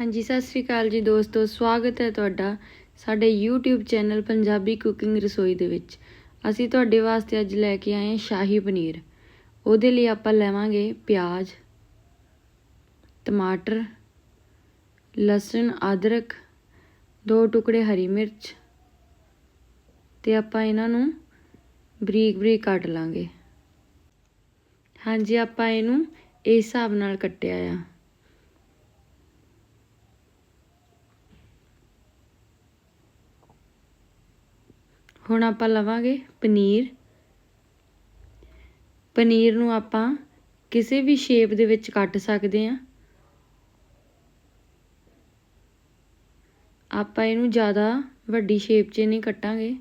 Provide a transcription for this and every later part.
ਹਾਂਜੀ, ਸਤਿ ਸ੍ਰੀ ਅਕਾਲ ਜੀ ਦੋਸਤੋ, ਸਵਾਗਤ ਹੈ ਤੁਹਾਡਾ ਸਾਡੇ YouTube ਚੈਨਲ ਪੰਜਾਬੀ ਕੁਕਿੰਗ ਰਸੋਈ ਦੇ ਵਿੱਚ। ਅਸੀਂ ਤੁਹਾਡੇ ਵਾਸਤੇ ਅੱਜ ਲੈ ਕੇ ਆਏ ਹਾਂ ਸ਼ਾਹੀ ਪਨੀਰ। ਉਹਦੇ ਲਈ ਆਪਾਂ ਲੈਵਾਂਗੇ ਪਿਆਜ਼, ਟਮਾਟਰ, ਲਸਣ, ਅਦਰਕ, ਦੋ ਟੁਕੜੇ ਹਰੀ ਮਿਰਚ ਤੇ ਆਪਾਂ ਇਹਨਾਂ ਨੂੰ ਬਰੀਕ ਬਰੀਕ ਕੱਟ ਲਾਂਗੇ। ਹਾਂਜੀ, ਆਪਾਂ ਇਹਨੂੰ ਇਸ ਹਿਸਾਬ ਨਾਲ ਕੱਟਿਆ ਆ। ਹੁਣ ਆਪਾਂ ਲਵਾਂਗੇ ਪਨੀਰ। ਪਨੀਰ ਨੂੰ ਆਪਾਂ ਕਿਸੇ ਵੀ ਸ਼ੇਪ ਦੇ ਵਿੱਚ ਕੱਟ ਸਕਦੇ ਹਾਂ। ਆਪਾਂ ਇਹਨੂੰ ਜ਼ਿਆਦਾ ਵੱਡੀ ਸ਼ੇਪ 'ਚ ਨਹੀਂ ਕੱਟਾਂਗੇ।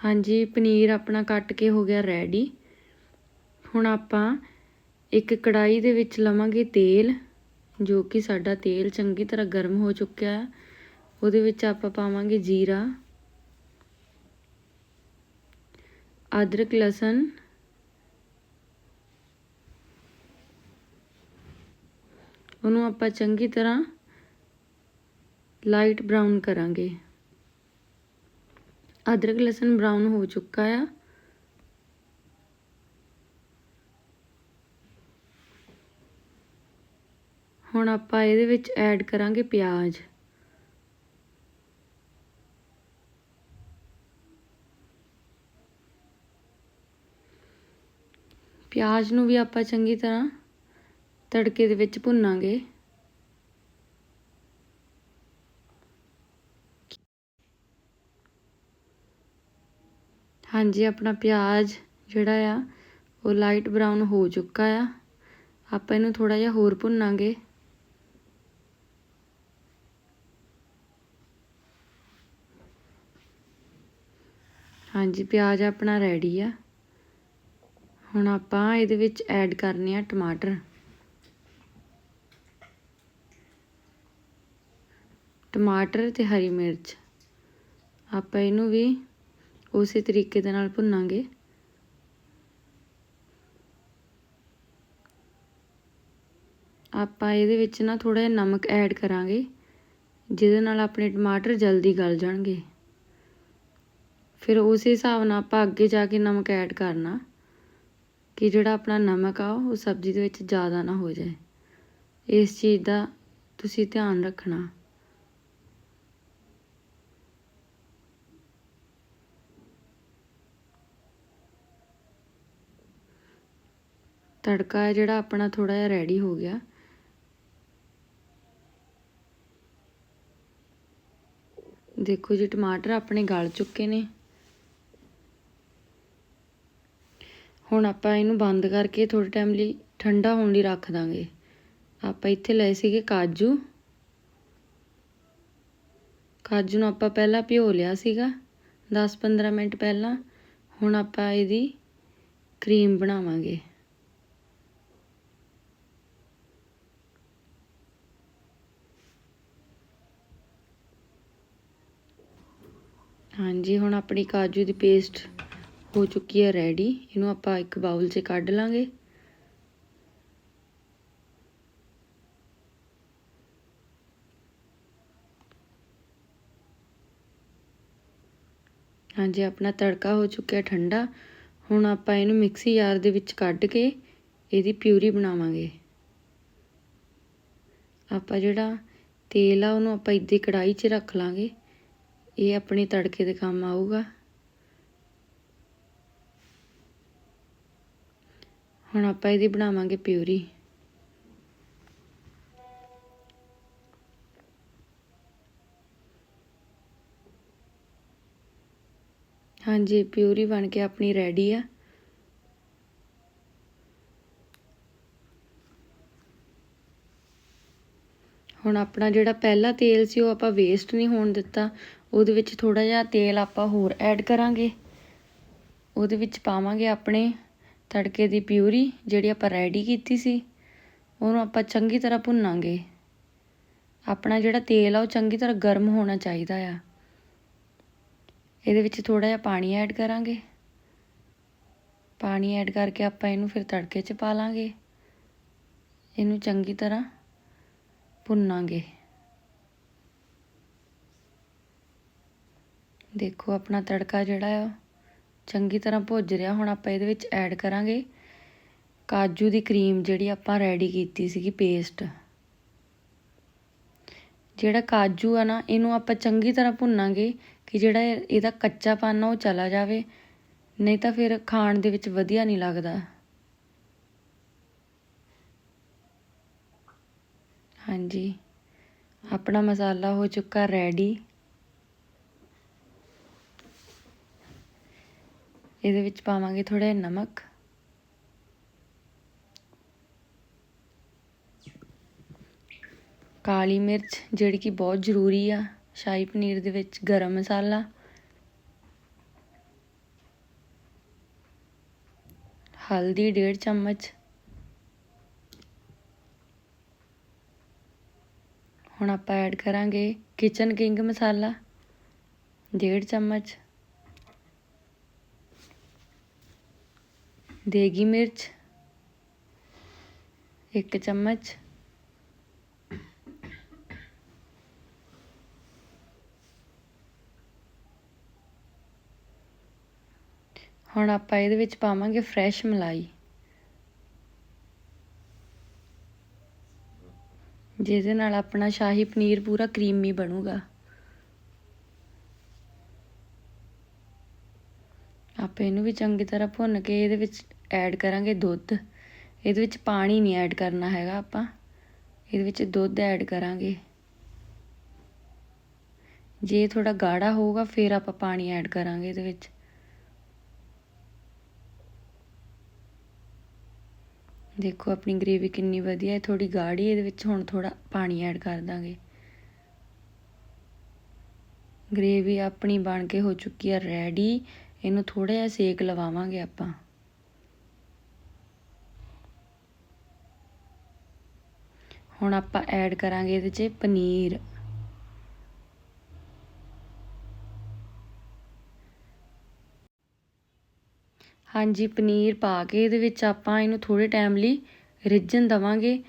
ਹਾਂਜੀ, ਪਨੀਰ ਆਪਣਾ ਕੱਟ ਕੇ ਹੋ ਗਿਆ ਰੈਡੀ ਹੁਣ ਆਪਾਂ ਇੱਕ ਕੜਾਈ ਦੇ ਵਿੱਚ ਲਵਾਂਗੇ ਤੇਲ, ਜੋ ਕਿ ਸਾਡਾ ਤੇਲ ਚੰਗੀ ਤਰ੍ਹਾਂ ਗਰਮ ਹੋ ਚੁੱਕਿਆ ਹੈ। ਉਹਦੇ ਵਿੱਚ ਆਪਾਂ ਪਾਵਾਂਗੇ ਜੀਰਾ, ਅਦਰਕ, ਲਸਣ, ਉਹਨੂੰ ਆਪਾਂ ਚੰਗੀ ਤਰ੍ਹਾਂ ਲਾਈਟ ਬਰਾਊਨ ਕਰਾਂਗੇ। ਅਦਰਕ ਲਸਣ ਬਰਾਊਨ ਹੋ ਚੁੱਕਾ ਆ। ਹੁਣ ਆਪਾਂ ਇਹਦੇ ਵਿੱਚ ਐਡ ਕਰਾਂਗੇ ਪਿਆਜ਼। ਪਿਆਜ਼ ਨੂੰ ਵੀ ਆਪਾਂ ਚੰਗੀ ਤਰ੍ਹਾਂ ਤੜਕੇ ਦੇ ਵਿੱਚ ਭੁੰਨਾਂਗੇ। ਹਾਂਜੀ, ਆਪਣਾ ਪਿਆਜ਼ ਜਿਹੜਾ ਆ, ਉਹ ਲਾਈਟ ਬਰਾਊਨ ਹੋ ਚੁੱਕਾ ਆ। ਆਪਾਂ ਇਹਨੂੰ ਥੋੜਾ ਜਿਹਾ ਹੋਰ ਭੁੰਨਾਂਗੇ। ਹਾਂਜੀ, ਪਿਆਜ਼ ਆਪਣਾ ਰੈਡੀ ਆ। ਹੁਣ ਆਪਾਂ ਇਹਦੇ ਵਿੱਚ ਐਡ ਕਰਨੇ ਆ ਟਮਾਟਰ। ਟਮਾਟਰ ਤੇ ਹਰੀ ਮਿਰਚ। ਆਪਾਂ ਇਹਨੂੰ ਵੀ ਉਸੇ ਤਰੀਕੇ ਦੇ ਨਾਲ ਭੁੰਨਾਂਗੇ। ਆਪਾਂ ਇਹਦੇ ਵਿੱਚ ਨਾ ਥੋੜਾ ਜਿਹਾ ਨਮਕ ਐਡ ਕਰਾਂਗੇ, ਜਿਹਦੇ ਨਾਲ ਆਪਣੇ ਟਮਾਟਰ ਜਲਦੀ ਗਲ ਜਾਣਗੇ। ਫਿਰ ਉਸੇ ਹਿਸਾਬ ਨਾਲ ਆਪਾਂ ਅੱਗੇ ਜਾ ਕੇ ਨਮਕ ਐਡ ਕਰਨਾ, ਕਿ ਜਿਹੜਾ ਆਪਣਾ ਨਮਕ ਆ ਉਹ ਸਬਜ਼ੀ ਦੇ ਵਿੱਚ ਜ਼ਿਆਦਾ ਨਾ ਹੋ ਜਾਏ। ਇਸ ਚੀਜ਼ ਦਾ ਤੁਸੀਂ ਧਿਆਨ ਰੱਖਣਾ। ਤੜਕਾ ਹੈ ਜਿਹੜਾ ਆਪਣਾ ਥੋੜਾ ਜਿਹਾ ਰੈਡੀ ਹੋ ਗਿਆ। ਦੇਖੋ ਜੀ, ਟਮਾਟਰ ਆਪਣੇ ਗਲ ਚੁੱਕੇ ਨੇ। ਹੁਣ ਆਪਾਂ ਇਹਨੂੰ ਬੰਦ ਕਰਕੇ ਥੋੜੇ ਟਾਈਮ ਲਈ ਠੰਡਾ ਹੋਣ ਲਈ ਰੱਖ ਦਾਂਗੇ। ਆਪਾਂ ਇੱਥੇ ਲਏ ਸੀਗੇ ਕਾਜੂ। ਕਾਜੂ ਨੂੰ ਆਪਾਂ ਪਹਿਲਾਂ ਭਿਓ ਲਿਆ ਸੀਗਾ 10-15 ਮਿੰਟ ਪਹਿਲਾਂ। ਹੁਣ ਆਪਾਂ ਇਹਦੀ ਕਰੀਮ ਬਣਾਵਾਂਗੇ। ਹਾਂਜੀ, ਹੁਣ ਆਪਣੀ ਕਾਜੂ ਦੀ ਪੇਸਟ ਹੋ ਚੁੱਕੀ ਹੈ ਰੈਡੀ ਇਹਨੂੰ ਆਪਾਂ ਇੱਕ ਬਾਉਲ 'ਚ ਕੱਢ ਲਾਂਗੇ। ਹਾਂਜੀ, ਆਪਣਾ ਤੜਕਾ ਹੋ ਚੁੱਕਿਆ ਠੰਡਾ। ਹੁਣ ਆਪਾਂ ਇਹਨੂੰ ਮਿਕਸੀ ਜਾਰ ਦੇ ਵਿੱਚ ਕੱਢ ਕੇ ਇਹਦੀ ਪਿਊਰੀ ਬਣਾਵਾਂਗੇ। ਆਪਾਂ ਜਿਹੜਾ ਤੇਲ ਆ, ਉਹਨੂੰ ਆਪਾਂ ਇੱਦੀ ਕੜਾਈ 'ਚ ਰੱਖ ਲਾਂਗੇ। ਇਹ ਆਪਣੇ ਤੜਕੇ ਦੇ ਕੰਮ ਆਊਗਾ। ਹੁਣ ਆਪਾਂ ਇਹਦੀ ਬਣਾਵਾਂਗੇ ਪਿਊਰੀ। ਹਾਂਜੀ, ਪਿਊਰੀ ਬਣ ਕੇ ਆਪਣੀ ਰੈਡੀ ਆ। ਹੁਣ ਆਪਣਾ ਜਿਹੜਾ ਪਹਿਲਾ ਤੇਲ ਸੀ ਉਹ ਆਪਾਂ ਵੇਸਟ ਨਹੀਂ ਹੋਣ ਦਿੱਤਾ। ਉਹਦੇ ਵਿੱਚ ਥੋੜਾ ਜਿਹਾ ਤੇਲ ਆਪਾਂ ਹੋਰ ਐਡ ਕਰਾਂਗੇ। ਉਹਦੇ ਵਿੱਚ ਪਾਵਾਂਗੇ ਆਪਣੇ ਤੜਕੇ ਦੀ ਪਿਊਰੀ, ਜਿਹੜੀ ਆਪਾਂ ਰੈਡੀ ਕੀਤੀ ਸੀ। ਉਹਨੂੰ ਆਪਾਂ ਚੰਗੀ ਤਰ੍ਹਾਂ ਭੁੰਨਾਂਗੇ। ਆਪਣਾ ਜਿਹੜਾ ਤੇਲ ਆ, ਉਹ ਚੰਗੀ ਤਰ੍ਹਾਂ ਗਰਮ ਹੋਣਾ ਚਾਹੀਦਾ ਆ। ਇਹਦੇ ਵਿੱਚ ਥੋੜਾ ਜਿਹਾ ਪਾਣੀ ਐਡ ਕਰਾਂਗੇ। ਪਾਣੀ ਐਡ ਕਰਕੇ ਆਪਾਂ ਇਹਨੂੰ ਫਿਰ ਤੜਕੇ 'ਚ ਪਾ ਲਾਂਗੇ। ਇਹਨੂੰ ਚੰਗੀ ਤਰ੍ਹਾਂ ਭੁੰਨਾਂਗੇ। ਦੇਖੋ, ਆਪਣਾ ਤੜਕਾ ਜਿਹੜਾ ਆ, ਚੰਗੀ ਤਰ੍ਹਾਂ ਭੁੱਜ ਰਿਹਾ। ਹੁਣ ਆਪਾਂ ਇਹਦੇ ਵਿੱਚ ਐਡ ਕਰਾਂਗੇ ਕਾਜੂ ਦੀ ਕਰੀਮ ਜਿਹੜੀ ਆਪਾਂ ਰੈਡੀ ਕੀਤੀ ਸੀਗੀ ਪੇਸਟ ਜਿਹੜਾ ਕਾਜੂ ਆ ਨਾ, ਇਹਨੂੰ ਆਪਾਂ ਚੰਗੀ ਤਰ੍ਹਾਂ ਭੁੰਨਾਂਗੇ ਕਿ ਜਿਹੜਾ ਇਹਦਾ ਕੱਚਾਪਨ ਆ, ਉਹ ਚਲਾ ਜਾਵੇ। ਨਹੀਂ ਤਾਂ ਫਿਰ ਖਾਣ ਦੇ ਵਿੱਚ ਵਧੀਆ ਨਹੀਂ ਲੱਗਦਾ। ਹਾਂਜੀ। ਆਪਣਾ ਮਸਾਲਾ ਹੋ ਚੁੱਕਾ ਰੈਡੀ ਇਹਦੇ ਵਿੱਚ ਪਾਵਾਂਗੇ ਥੋੜਾ ਜਿਹਾ ਨਮਕ। ਕਾਲੀ ਮਿਰਚ, ਜਿਹੜੀ ਕਿ ਬਹੁਤ ਜ਼ਰੂਰੀ ਆ, ਸ਼ਾਹੀ ਪਨੀਰ ਦੇ ਵਿੱਚ ਗਰਮ ਮਸਾਲਾ। ਹਲਦੀ ਡੇਢ ਚਮਚ। ਹੁਣ ਆਪਾਂ ਐਡ ਕਰਾਂਗੇ ਕਿਚਨ ਕਿੰਗ ਮਸਾਲਾ, ਡੇਢ ਚਮਚ। ਦੇਗੀ ਮਿਰਚ, ਇੱਕ ਚਮਚ, ਹੁਣ ਆਪਾਂ ਇਹਦੇ ਵਿੱਚ ਪਾਵਾਂਗੇ ਫਰੈਸ਼ ਮਲਾਈ। ਜਿਹਦੇ ਨਾਲ ਆਪਣਾ ਸ਼ਾਹੀ ਪਨੀਰ ਪੂਰਾ ਕਰੀਮੀ ਬਣੂਗਾ। ਆਪਾਂ ਇਹਨੂੰ ਵੀ ਚੰਗੀ ਤਰ੍ਹਾਂ ਭੁੰਨ ਕੇ ਇਹਦੇ ਵਿੱਚ ਐਡ ਕਰਾਂਗੇ ਦੁੱਧ। ਇਹਦੇ ਵਿੱਚ ਪਾਣੀ ਨਹੀਂ ਐਡ ਕਰਨਾ ਹੈਗਾ ਆਪਾਂ। ਇਹਦੇ ਵਿੱਚ ਦੁੱਧ ਐਡ ਕਰਾਂਗੇ। ਜੇ ਥੋੜਾ ਗਾੜਾ ਹੋਊਗਾ, ਫਿਰ ਆਪਾਂ ਪਾਣੀ ਐਡ ਕਰਾਂਗੇ ਇਹਦੇ ਵਿੱਚ। ਦੇਖੋ, ਆਪਣੀ ਗ੍ਰੇਵੀ ਕਿੰਨੀ ਵਧੀਆ ਹੈ ਥੋੜੀ ਗਾੜੀ ਇਹਦੇ ਵਿੱਚ ਹੁਣ ਥੋੜਾ ਪਾਣੀ ਐਡ ਕਰ ਦਾਂਗੇ। ਗ੍ਰੇਵੀ ਆਪਣੀ ਬਣ ਕੇ ਹੋ ਚੁੱਕੀ ਹੈ ਰੈਡੀ ਇਹਨੂੰ ਥੋੜਾ ਜਿਹਾ ਸੇਕ ਲਵਾਵਾਂਗੇ ਆਪਾਂ। ਹੁਣ ਆਪਾਂ ਐਡ ਕਰਾਂਗੇ ਇਹਦੇ 'ਚ ਪਨੀਰ। ਹਾਂਜੀ, ਪਨੀਰ ਪਾ ਕੇ ਇਹਦੇ ਵਿੱਚ ਆਪਾਂ ਇਹਨੂੰ ਥੋੜੇ ਟਾਈਮ ਲਈ ਰਿੱਝਣ ਦਵਾਂਗੇ।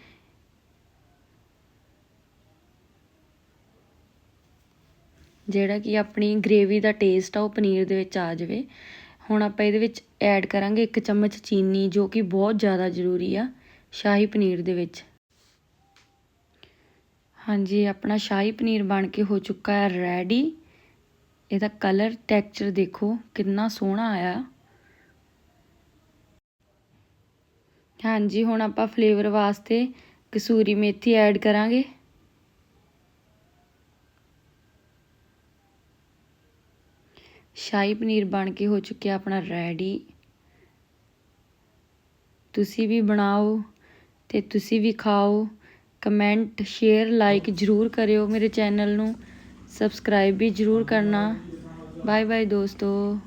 ਜਿਹੜਾ ਕਿ ਆਪਣੀ ਗ੍ਰੇਵੀ ਦਾ ਟੇਸਟ ਆ, ਉਹ ਪਨੀਰ ਦੇ ਵਿੱਚ ਆ ਜਾਵੇ। ਹੁਣ ਆਪਾਂ ਇਹਦੇ ਵਿੱਚ ਐਡ ਕਰਾਂਗੇ ਇੱਕ ਚਮਚ ਚੀਨੀ, ਜੋ ਕਿ ਬਹੁਤ ਜ਼ਿਆਦਾ ਜ਼ਰੂਰੀ ਆ, ਸ਼ਾਹੀ ਪਨੀਰ ਦੇ ਵਿੱਚ। ਹਾਂਜੀ, ਆਪਣਾ ਸ਼ਾਹੀ ਪਨੀਰ ਬਣ ਕੇ ਹੋ ਚੁੱਕਾ ਹੈ ਰੈਡੀ ਇਹਦਾ ਕਲਰ ਟੈਕਸਚਰ ਦੇਖੋ, ਕਿੰਨਾ ਸੋਹਣਾ ਆਇਆ। ਹਾਂਜੀ, ਹੁਣ ਆਪਾਂ ਫਲੇਵਰ ਵਾਸਤੇ ਕਸੂਰੀ ਮੇਥੀ ਐਡ ਕਰਾਂਗੇ। ਸ਼ਾਹੀ ਪਨੀਰ ਬਣ ਕੇ ਹੋ ਚੁੱਕਿਆ ਆਪਣਾ ਰੈਡੀ ਤੁਸੀਂ ਵੀ ਬਣਾਓ ਤੇ ਤੁਸੀਂ ਵੀ ਖਾਓ। ਕਮੈਂਟ ਸ਼ੇਅਰ ਲਾਈਕ ਜਰੂਰ ਕਰਿਓ ਮੇਰੇ ਚੈਨਲ ਨੂੰ। ਸਬਸਕ੍ਰਾਈਬ ਵੀ ਜਰੂਰ ਕਰਨਾ। ਬਾਏ ਬਾਏ ਦੋਸਤੋ।